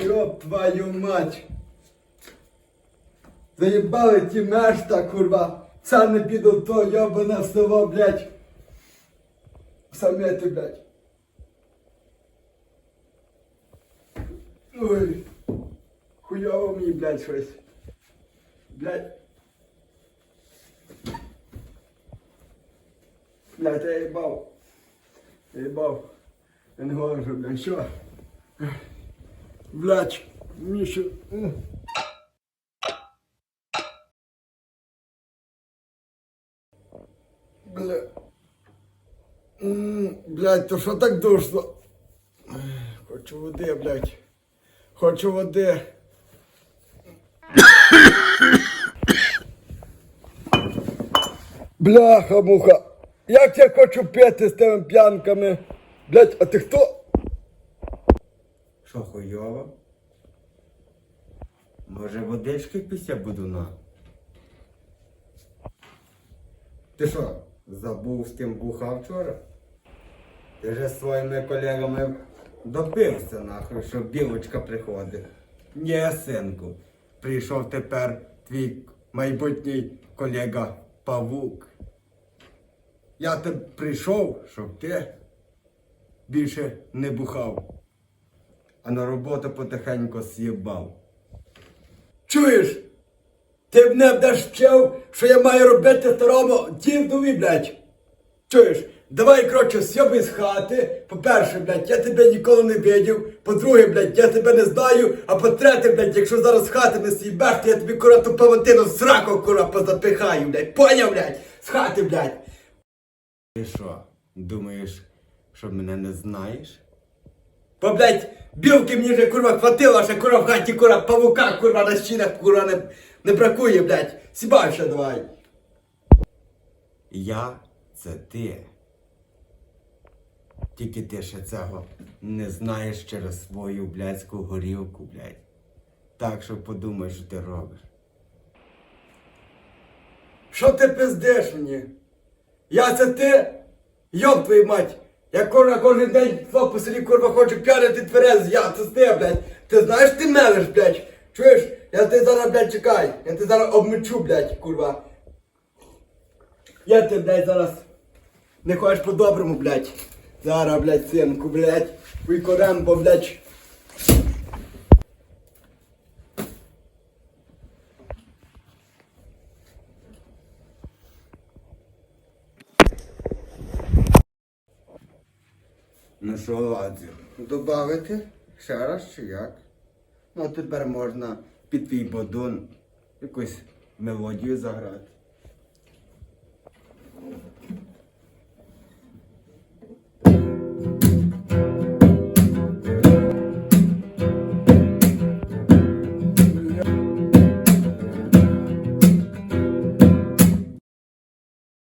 Йоп твою мать. Заїбали ті мешта, курва. Це не піду то йобане село, блядь. Самети, блядь. Ой. Хуйово мені, блядь, щось. Блядь. Блядь, я їбав. Я їбав. Я не говорю, блядь, що? Блядь, мені що... Бля. М, Блядь, то що так душно? Хочу води, блядь. Хочу води. Бляха, муха. Як я хочу пити з тими п'янками? Блядь, а ти хто? Що хуйово? Може водички після буду на? Ти що, забув з ким бухав вчора? Ти вже з своїми колегами добився нахуй, що білочка приходить. Ні, синку, прийшов тепер твій майбутній колега Павук. Я тебе прийшов, щоб ти більше не бухав а на роботу потихеньку з'їбав. Чуєш? Ти мене будеш вчив, що я маю робити старому дівдові, блядь. Чуєш? Давай, коротше, сьоби з хати. По-перше, блядь, я тебе ніколи не видів. По-друге, блядь, я тебе не знаю. А по-третє, блядь, якщо зараз з хати не з'їбеш, то я тобі кура ту павутину в сраку, кура, позапихаю, блядь. Поняв, блядь? З хати, блядь. Ти що, думаєш, що мене не знаєш? Бо, блядь, білки мені вже, курва, хватило, ще кура в хаті, кура, павука, курва, на стінах, кура, не, не бракує, блядь. Сібай ще давай. Я це ти. Тільки ти ще цього не знаєш через свою блядську горілку, блядь. Так що подумай, що ти робиш. Що ти пиздиш мені? Я це ти? Йоб твою мать! Я кожен, кожен день два по курва хочу п'янити тверез, я це ти, блядь. Ти знаєш, ти мелеш, блядь. Чуєш? Я ти зараз, блядь, чекай. Я ти зараз обмечу, блядь, курва. Я ти, блядь, зараз не хочеш по-доброму, блядь. Зараз, блядь, синку, блядь. Вуйко бо, блядь. Ну шоколаді. добавити? Ще раз чи як? Ну, тепер можна під твій бодон якусь мелодію заграти.